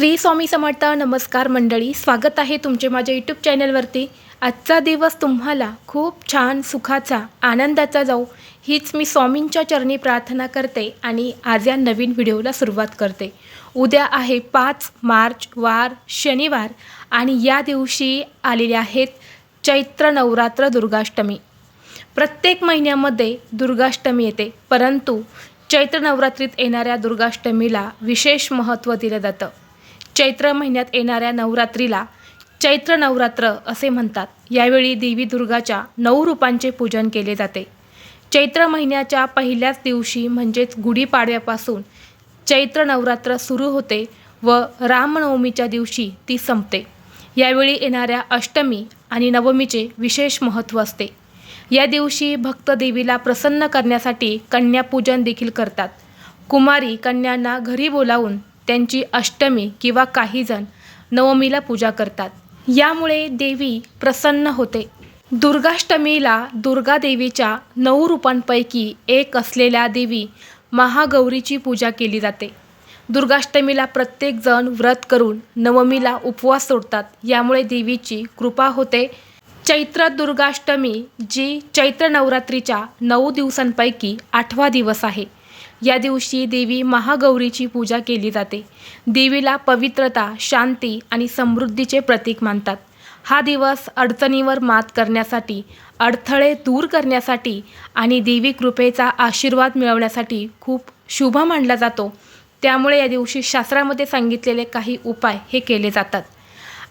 श्री स्वामी समर्थ नमस्कार मंडळी स्वागत आहे तुमचे माझ्या यूट्यूब चॅनलवरती आजचा दिवस तुम्हाला खूप छान सुखाचा आनंदाचा जाऊ हीच मी स्वामींच्या चरणी प्रार्थना करते आणि आज या नवीन व्हिडिओला सुरुवात करते. उद्या आहे पाच मार्च वार शनिवार आणि या दिवशी आलेले आहेत चैत्र नवरात्र दुर्गाष्टमी. प्रत्येक महिन्यामध्ये दुर्गाष्टमी येते परंतु चैत्र नवरात्रीत येणाऱ्या दुर्गाष्टमीला विशेष महत्त्व दिलं जातं. चैत्र महिन्यात येणाऱ्या नवरात्रीला चैत्र नवरात्र असे म्हणतात. यावेळी देवी दुर्गाच्या नऊ रूपांचे पूजन केले जाते. चैत्र महिन्याच्या पहिल्याच दिवशी म्हणजेच गुढीपाडव्यापासून चैत्र नवरात्र सुरू होते व रामनवमीच्या दिवशी ती संपते. यावेळी येणाऱ्या अष्टमी आणि नवमीचे विशेष महत्त्व असते. या दिवशी भक्त देवीला प्रसन्न करण्यासाठी कन्यापूजन देखील करतात. कुमारी कन्यांना घरी बोलावून त्यांची अष्टमी किंवा काहीजण नवमीला पूजा करतात. यामुळे देवी प्रसन्न होते. दुर्गाष्टमीला दुर्गा देवीच्या नऊ रूपांपैकी एक असलेल्या देवी महागौरीची पूजा केली जाते. दुर्गाष्टमीला प्रत्येकजण व्रत करून नवमीला उपवास सोडतात. यामुळे देवीची कृपा होते. चैत्र दुर्गाष्टमी जी चैत्र नवरात्रीच्या नऊ दिवसांपैकी आठवा दिवस आहे. या दिवशी देवी महागौरीची पूजा केली जाते. देवीला पवित्रता शांती आणि समृद्धीचे प्रतीक मानतात. हा दिवस अडचणीवर मात करण्यासाठी अडथळे दूर करण्यासाठी आणि देवी कृपेचा आशीर्वाद मिळवण्यासाठी खूप शुभ मानला जातो. त्यामुळे या दिवशी शास्त्रामध्ये सांगितलेले काही उपाय हे केले जातात.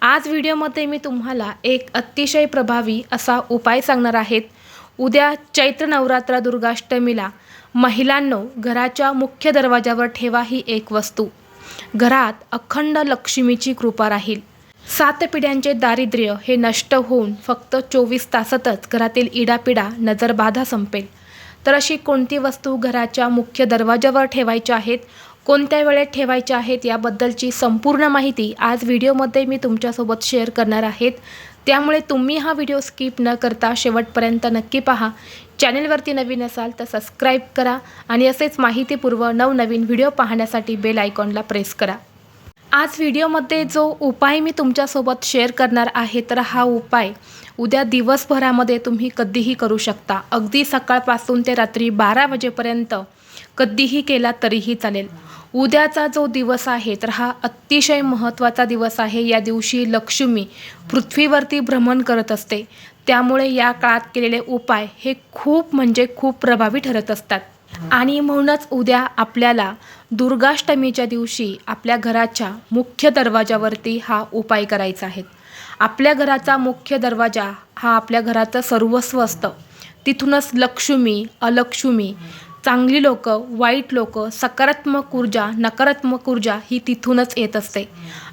आज व्हिडिओमध्ये मी तुम्हाला एक अतिशय प्रभावी असा उपाय सांगणार आहेत. उद्या चैत्र नवरात्र दुर्गाष्टमीला महिलांनो घराच्या मुख्य दरवाजावर ठेवा ही एक वस्तू. घरात अखंड लक्ष्मीची कृपा राहील. सात पिढ्यांचे दारिद्र्य हे नष्ट होऊन फक्त चोवीस तासातच घरातील इडापिडा नजरबाधा संपेल. तर अशी कोणती वस्तू घराच्या मुख्य दरवाजावर ठेवायच्या आहेत कोणत्या वेळेत ठेवायच्या आहेत याबद्दलची संपूर्ण माहिती आज व्हिडिओमध्ये मी तुमच्यासोबत शेअर करणार आहेत. त्यामुळे तुम्ही हा व्हिडिओ स्किप न करता शेवटपर्यंत नक्की पहा. चॅनेलवरती नवीन असाल तर सबस्क्राईब करा आणि असेच माहितीपूर्व नवनवीन व्हिडिओ पाहण्यासाठी बेल आयकॉनला प्रेस करा. आज व्हिडिओमध्ये जो उपाय मी तुमच्यासोबत शेअर करणार आहे तर हा उपाय उद्या दिवसभरामध्ये तुम्ही कधीही करू शकता. अगदी सकाळपासून ते रात्री बारा वाजेपर्यंत कधीही केला तरीही चालेल. उद्याचा जो दिवस आहे तर हा अतिशय महत्त्वाचा दिवस आहे. या दिवशी लक्ष्मी पृथ्वीवरती भ्रमण करत असते. त्यामुळे या काळात केलेले उपाय हे खूप म्हणजे खूप प्रभावी ठरत असतात. आणि म्हणूनच उद्या आपल्याला दुर्गाष्टमीच्या दिवशी आपल्या घराच्या मुख्य दरवाजावरती हा उपाय करायचा आहे. आपल्या घराचा मुख्य दरवाजा हा आपल्या घराचं सर्वस्व असतं. तिथूनच लक्ष्मी अलक्ष्मी चांगली लोक वाईट लोक सकारात्मक ऊर्जा नकारात्मक ऊर्जा ही तिथूनच येत असते.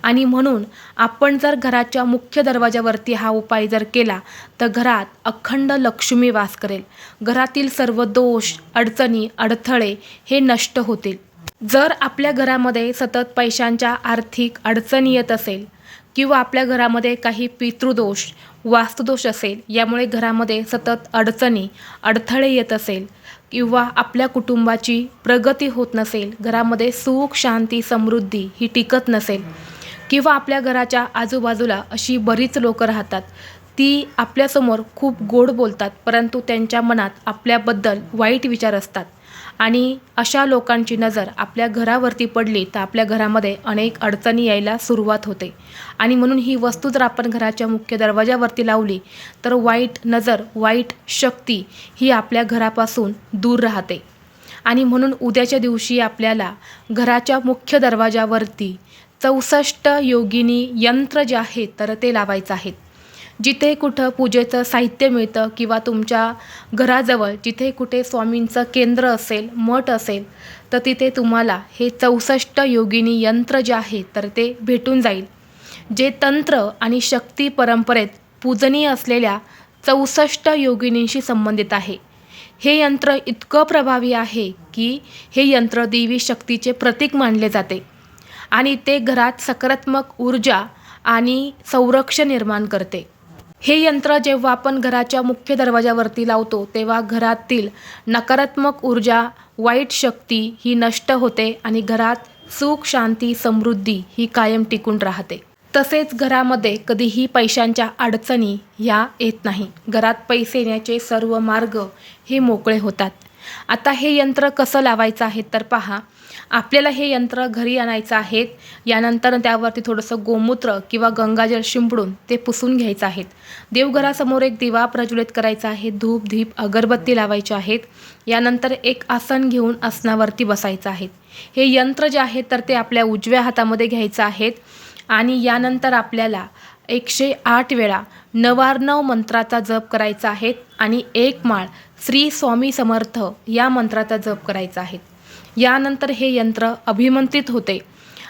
आणि म्हणून आपण जर घराच्या मुख्य दरवाजावरती हा उपाय जर केला तर घरात अखंड लक्ष्मी वास करेल. घरातील सर्व दोष अडचणी अडथळे हे नष्ट होतील. जर आपल्या घरामध्ये सतत पैशांच्या आर्थिक अडचणी येत असेल किंवा आपल्या घरामध्ये काही पितृदोष वास्तुदोष असेल यामुळे घरामध्ये सतत अडचणी अडथळे येत असेल किंवा आपल्या कुटुंबाची प्रगती होत नसेल घरामध्ये सुख शांती समृद्धी ही टिकत नसेल किंवा आपल्या घराच्या आजूबाजूला अशी बरीच लोकं राहतात ती आपल्यासमोर खूप गोड बोलतात परंतु त्यांच्या मनात आपल्याबद्दल वाईट विचार असतात. आणि अशा लोकांची नजर आपल्या घरावरती पडली तर आपल्या घरामध्ये अनेक अडचणी यायला सुरुवात होते. आणि म्हणून ही वस्तू जर आपण घराच्या मुख्य दरवाजावरती लावली तर वाईट नजर वाईट शक्ती ही आपल्या घरापासून दूर राहते. आणि म्हणून उद्याच्या दिवशी आपल्याला घराच्या मुख्य दरवाजावरती चौसष्ट योगिनी यंत्र जे आहे तर ते लावायचं आहेत जिथे कुठं पूजेचं साहित्य मिळतं किंवा तुमच्या घराजवळ जिथे कुठे स्वामींचं केंद्र असेल मठ असेल तर तिथे तुम्हाला हे चौसष्ट योगिनी यंत्र जे आहे तर ते भेटून जाईल. जे तंत्र आणि शक्ती परंपरेत पूजनीय असलेल्या चौसष्ट योगिनींशी संबंधित आहे. हे यंत्र इतकं प्रभावी आहे की हे यंत्र देवी शक्तीचे प्रतीक मानले जाते आणि ते घरात सकारात्मक ऊर्जा आणि संरक्षण निर्माण करते. हे यंत्र जेव्हा आपण घराच्या मुख्य दरवाजावरती लावतो तेव्हा घरातील नकारात्मक ऊर्जा वाईट शक्ती ही नष्ट होते आणि घरात सुख शांती समृद्धी ही कायम टिकून राहते. तसेच घरामध्ये कधीही पैशांच्या अडचणी ह्या येत नाही. घरात पैसे येण्याचे सर्व मार्ग हे मोकळे होतात. आता हे यंत्र कसं लावायचं आहे तर पहा. आपल्याला हे यंत्र घरी आणायचं आहे यानंतर त्यावरती थोडंसं गोमूत्र किंवा गंगाजल शिंपडून ते पुसून घ्यायचं आहेत. देवघरासमोर एक दिवा प्रज्वलित करायचा आहे धूप धीप अगरबत्ती लावायची आहेत. यानंतर एक आसन घेऊन आसनावरती बसायचं आहे. हे यंत्र जे आहे तर ते आपल्या उजव्या हातामध्ये घ्यायचं आहेत आणि यानंतर आपल्याला एकशे आठ वेळा नवार्णव मंत्राचा जप करायचा आहे आणि एक माळ श्री स्वामी समर्थ या मंत्राचा जप करायचा आहे. यानंतर हे यंत्र अभिमंत्रित होते.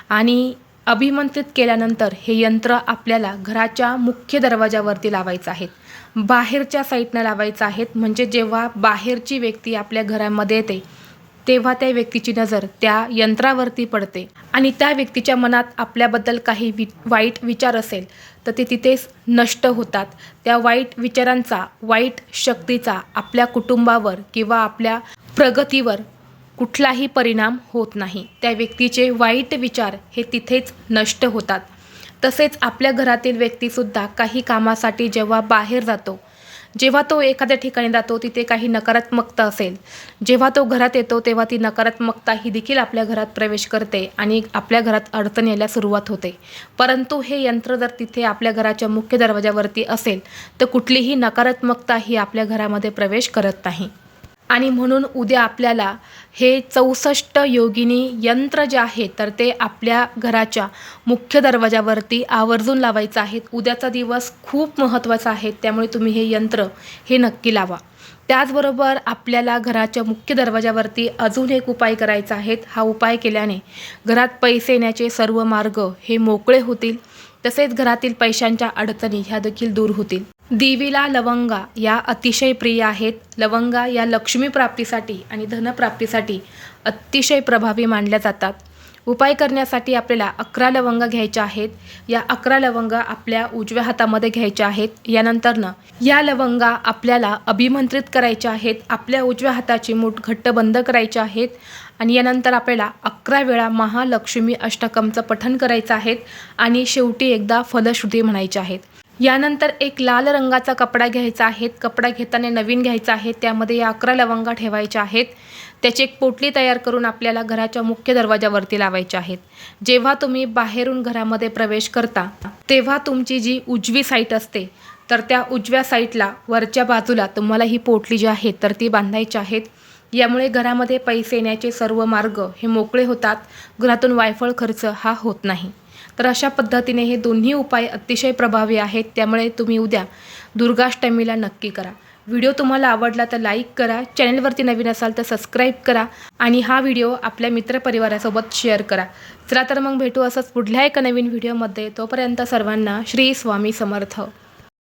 आणि अभिमंत्रित केल्यानंतर हे यंत्र आपल्याला घराच्या मुख्य दरवाजावरती लावायचं आहे. बाहेरच्या साईडनं लावायचं आहेत म्हणजे जेव्हा बाहेरची व्यक्ती आपल्या घरामध्ये येते तेव्हा त्या व्यक्तीची नजर त्या यंत्रावरती पडते. आणि त्या व्यक्तीच्या मनात आपल्याबद्दल काही वि वाईट विचार असेल तर ते तिथेच नष्ट होतात. त्या वाईट विचारांचा वाईट शक्तीचा आपल्या कुटुंबावर किंवा आपल्या प्रगतीवर कुठलाही परिणाम होत नाही. त्या व्यक्तीचे वाईट विचार हे तिथेच नष्ट होतात. तसेच आपल्या घरातील व्यक्तीसुद्धा काही कामासाठी जेव्हा बाहेर जातो जेव्हा तो एखाद्या ठिकाणी जातो तिथे काही नकारात्मकता असेल. जेव्हा तो घरात येतो तेव्हा ती नकारात्मकता ही देखील आपल्या घरात प्रवेश करते आणि आपल्या घरात अडचण यायला सुरुवात होते. परंतु हे यंत्र जर तिथे आपल्या घराच्या मुख्य दरवाजावरती असेल तर कुठलीही नकारात्मकता ही आपल्या घरामध्ये प्रवेश करत नाही. आणि म्हणून उद्या आपल्याला हे चौसष्ट योगिनी यंत्र जे आहे तर ते आपल्या घराच्या मुख्य दरवाजावरती आवर्जून लावायचं आहे. उद्याचा दिवस खूप महत्त्वाचा आहे त्यामुळे तुम्ही हे यंत्र हे नक्की लावा. त्याचबरोबर आपल्याला घराच्या मुख्य दरवाजावरती अजून एक उपाय करायचा आहे. हा उपाय केल्याने घरात पैसे येण्याचे सर्व मार्ग हे मोकळे होतील. तसेच घरातील पैशांच्या अडचणी ह्या देखील दूर होतील. देवीला लवंगा या अतिशय प्रिय आहेत. लवंगा या लक्ष्मी प्राप्तीसाठी आणि धनप्राप्तीसाठी अतिशय प्रभावी मानल्या जातात. उपाय करण्यासाठी आपल्याला अकरा लवंगा घ्यायच्या आहेत. या अकरा लवंगा आपल्या उजव्या हातामध्ये घ्यायच्या आहेत. यानंतरनं या लवंगा आपल्याला अभिमंत्रित करायच्या आहेत. आपल्या उजव्या हाताची मूठ घट्ट बंद करायची आहेत. आणि यानंतर आपल्याला अकरा वेळा महालक्ष्मी अष्टकमचं पठण करायचं आहेत आणि शेवटी एकदा फलश्रुती म्हणायचे आहेत. यानंतर एक लाल रंगाचा कपडा घ्यायचा आहे. कपडा घेताना नवीन घ्यायचा आहे. त्यामध्ये या अकरा लवंगा ठेवायच्या आहेत. त्याची एक पोटली तयार करून आपल्याला घराच्या मुख्य दरवाजावरती लावायच्या आहेत. जेव्हा तुम्ही बाहेरून घरामध्ये प्रवेश करता तेव्हा तुमची जी उजवी साईट असते तर त्या उजव्या साईटला वरच्या बाजूला तुम्हाला ही पोटली जी आहे तर ती बांधायची आहेत. यामुळे घरामध्ये पैसे येण्याचे सर्व मार्ग हे मोकळे होतात. घरातून वायफळ खर्च हा होत नाही. तर अशा पद्धतीने हे दोन्ही उपाय अतिशय प्रभावी आहेत त्यामुळे तुम्ही उद्या दुर्गाष्टमीला नक्की करा. व्हिडिओ तुम्हाला आवडला तर लाईक करा चॅनलवरती नवीन असाल तर सबस्क्राईब करा आणि हा व्हिडिओ आपल्या मित्रपरिवारासोबत शेअर करा. चला तर मग भेटू असंच पुढल्या एका नवीन व्हिडिओमध्ये. तोपर्यंत सर्वांना श्री स्वामी समर्थ.